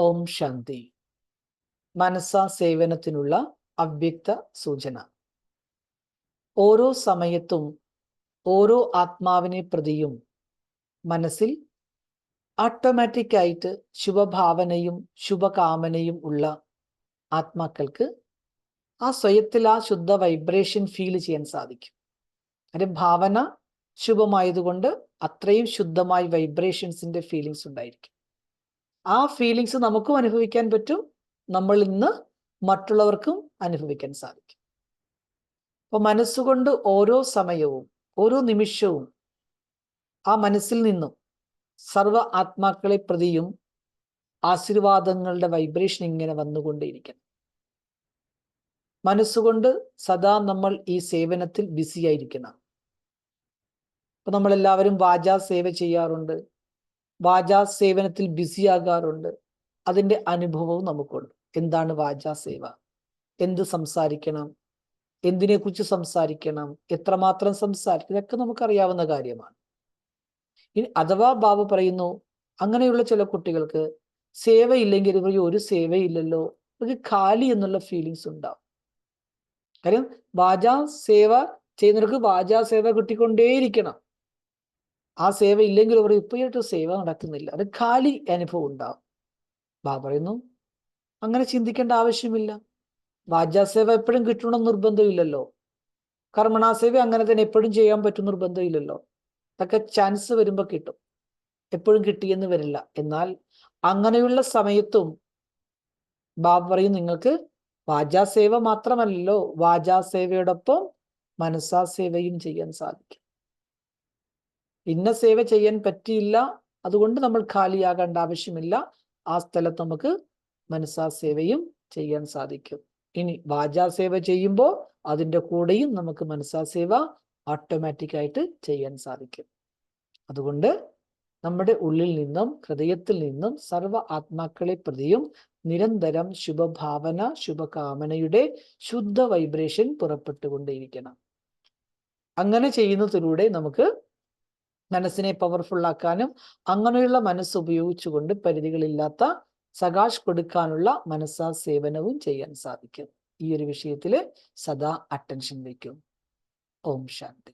ഓം ശാന്തി. മനസ്സാ സേവനത്തിനുള്ള അവ്യക്ത സൂചന. ഓരോ സമയത്തും ഓരോ ആത്മാവിനെ പ്രതിയും മനസ്സിൽ ഓട്ടോമാറ്റിക്കായിട്ട് ശുഭഭാവനയും ശുഭകാമനയും ഉള്ള ആത്മാക്കൾക്ക് ആ സ്വയത്തിൽ ആ ശുദ്ധ വൈബ്രേഷൻ ഫീൽ ചെയ്യാൻ സാധിക്കും. അതിന്റെ ഭാവന ശുഭമായതുകൊണ്ട് അത്രയും ശുദ്ധമായി വൈബ്രേഷൻസിന്റെ ഫീലിങ്സ് ഉണ്ടായിരിക്കും. ആ ഫീലിങ്സ് നമുക്കും അനുഭവിക്കാൻ പറ്റും. നമ്മൾ ഇന്ന് മറ്റുള്ളവർക്കും അനുഭവിക്കാൻ സാധിക്കും. അപ്പൊ മനസ്സുകൊണ്ട് ഓരോ സമയവും ഓരോ നിമിഷവും ആ മനസ്സിൽ നിന്നും സർവ ആത്മാക്കളെ പ്രതിയും ആശീർവാദങ്ങളുടെ വൈബ്രേഷൻ ഇങ്ങനെ വന്നുകൊണ്ടേയിരിക്കണം മനസ്സുകൊണ്ട് സദാ നമ്മൾ ഈ സേവനത്തിൽ ബിസിയായിരിക്കണം ഇപ്പൊ നമ്മളെല്ലാവരും വാചാ സേവ ചെയ്യാറുണ്ട്. വാചാ സേവനത്തിൽ ബിസി ആകാറുണ്ട് അതിന്റെ അനുഭവവും നമുക്കുണ്ട്. എന്താണ് വാചാ സേവ എന്ത് സംസാരിക്കണം? എന്തിനെ കുറിച്ച് സംസാരിക്കണം? എത്രമാത്രം സംസാരിക്കണം? ഇതൊക്കെ നമുക്കറിയാവുന്ന കാര്യമാണ്. ഇനി അഥവാ ബാബു പറയുന്നു അങ്ങനെയുള്ള ചില കുട്ടികൾക്ക് സേവയില്ലെങ്കിൽ ഇവർക്ക് ഒരു സേവയില്ലല്ലോ. ഇവർക്ക് ഖാലി എന്നുള്ള ഫീലിങ്സ് ഉണ്ടാവും. കാര്യം വാചാ സേവ ചെയ്യുന്നവർക്ക് വാചാ സേവ കിട്ടിക്കൊണ്ടേയിരിക്കണം. ആ സേവ ഇല്ലെങ്കിൽ അവർ ഇപ്പോഴായിട്ട് സേവ നടക്കുന്നില്ല അത് ഖാലി അനുഭവം ഉണ്ടാവും. ബാ പറയുന്നു അങ്ങനെ ചിന്തിക്കേണ്ട ആവശ്യമില്ല. വാചാസേവ എപ്പോഴും കിട്ടണം നിർബന്ധമില്ലല്ലോ. കർമ്മണാസേവ അങ്ങനെ തന്നെ എപ്പോഴും ചെയ്യാൻ പറ്റും നിർബന്ധമില്ലല്ലോ. അതൊക്കെ ചാൻസ് വരുമ്പോൾ കിട്ടും. എപ്പോഴും കിട്ടിയെന്ന് വരില്ല. എന്നാൽ അങ്ങനെയുള്ള സമയത്തും ബാബ് പറയും നിങ്ങൾക്ക് വാചാസേവ മാത്രമല്ലല്ലോ. വാചാസേവയോടൊപ്പം മനസ്സാസേവയും ചെയ്യാൻ സാധിക്കും. ഇന്ന സേവ ചെയ്യാൻ പറ്റിയില്ല അതുകൊണ്ട് നമ്മൾ ഖാലിയാകേണ്ട ആവശ്യമില്ല. ആ സ്ഥലത്ത് നമുക്ക് മനസ്സാ സേവയും ചെയ്യാൻ സാധിക്കും. ഇനി വാചാ സേവ ചെയ്യുമ്പോൾ അതിന്റെ കൂടെയും നമുക്ക് മനസ്സാ സേവ ഓട്ടോമാറ്റിക് ആയിട്ട് ചെയ്യാൻ സാധിക്കും. അതുകൊണ്ട് നമ്മുടെ ഉള്ളിൽ നിന്നും ഹൃദയത്തിൽ നിന്നും സർവ ആത്മാക്കളെ പ്രതിയും നിരന്തരം ശുഭഭാവന ശുഭകാമനയുടെ ശുദ്ധ വൈബ്രേഷൻ പുറപ്പെട്ടുകൊണ്ടേയിരിക്കണം. അങ്ങനെ ചെയ്യുന്നതിലൂടെ നമുക്ക് മനസ്സിനെ പവർഫുൾ ആക്കാനും അങ്ങനെയുള്ള മനസ്സ് ഉപയോഗിച്ചുകൊണ്ട് പരിധികളില്ലാത്ത സകാശ് കൊടുക്കാനുള്ള മനസ്സാ സേവനവും ചെയ്യാൻ സാധിക്കും. ഈ ഒരു വിഷയത്തിൽ സദാ അറ്റൻഷൻ വയ്ക്കും. ഓം ശാന്തി.